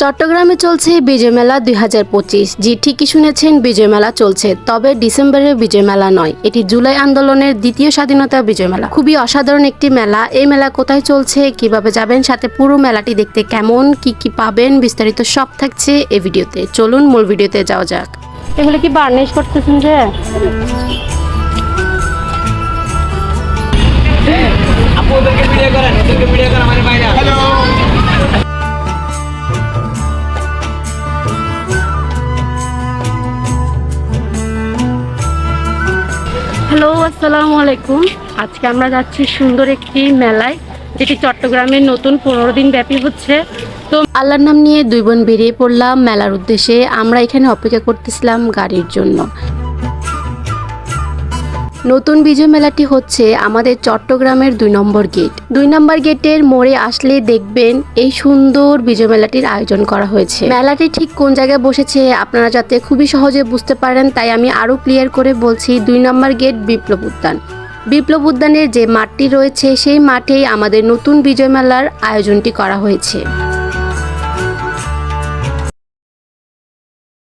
চট্টগ্রামে চলছে বিজয় মেলা দুই হাজার পঁচিশ। জি ঠিকই শুনেছেন বিজয় মেলা চলছে। তবে ডিসেম্বরের বিজয় মেলা নয়। এটি জুলাই আন্দোলনের দ্বিতীয় স্বাধীনতা বিজয় মেলা। খুবই অসাধারণ একটি মেলা। এই মেলা কোথায় চলছে কীভাবে যাবেন সাথে পুরো মেলাটি দেখতে কেমন কি কি পাবেন বিস্তারিত সব থাকছে এই ভিডিওতে। চলুন মূল ভিডিওতে যাওয়া যাক। এগুলো কি বার্নিশ করতেছেন যে? আপু ভিডিও করেন। হ্যালো, আসসালামু আলাইকুম। আজকে আমরা যাচ্ছি সুন্দর একটি মেলায়, যেটি চট্টগ্রামে নতুন পনেরো দিন ব্যাপী হচ্ছে। তো আল্লাহর নাম নিয়ে দুই বোন বেরিয়ে পড়লাম মেলার উদ্দেশ্যে। আমরা এখানে অপেক্ষা করতেছিলাম গাড়ির জন্য। নতুন বিজয় মেলাটি হচ্ছে আমাদের চট্টগ্রামের দুই নম্বর গেট। দুই নম্বর গেটের মোড়ে আসলে দেখবেন এই সুন্দর বিজয় মেলাটির আয়োজন করা হয়েছে। মেলাটি ঠিক কোন জায়গায় বসেছে আপনারা যাতে খুবই সহজে বুঝতে পারেন, তাই আমি আরও ক্লিয়ার করে বলছি, দুই নম্বর গেট বিপ্লব উদ্যান। বিপ্লব উদ্যানের যে মাঠটি রয়েছে, সেই মাঠেই আমাদের নতুন বিজয় মেলার আয়োজনটি করা হয়েছে।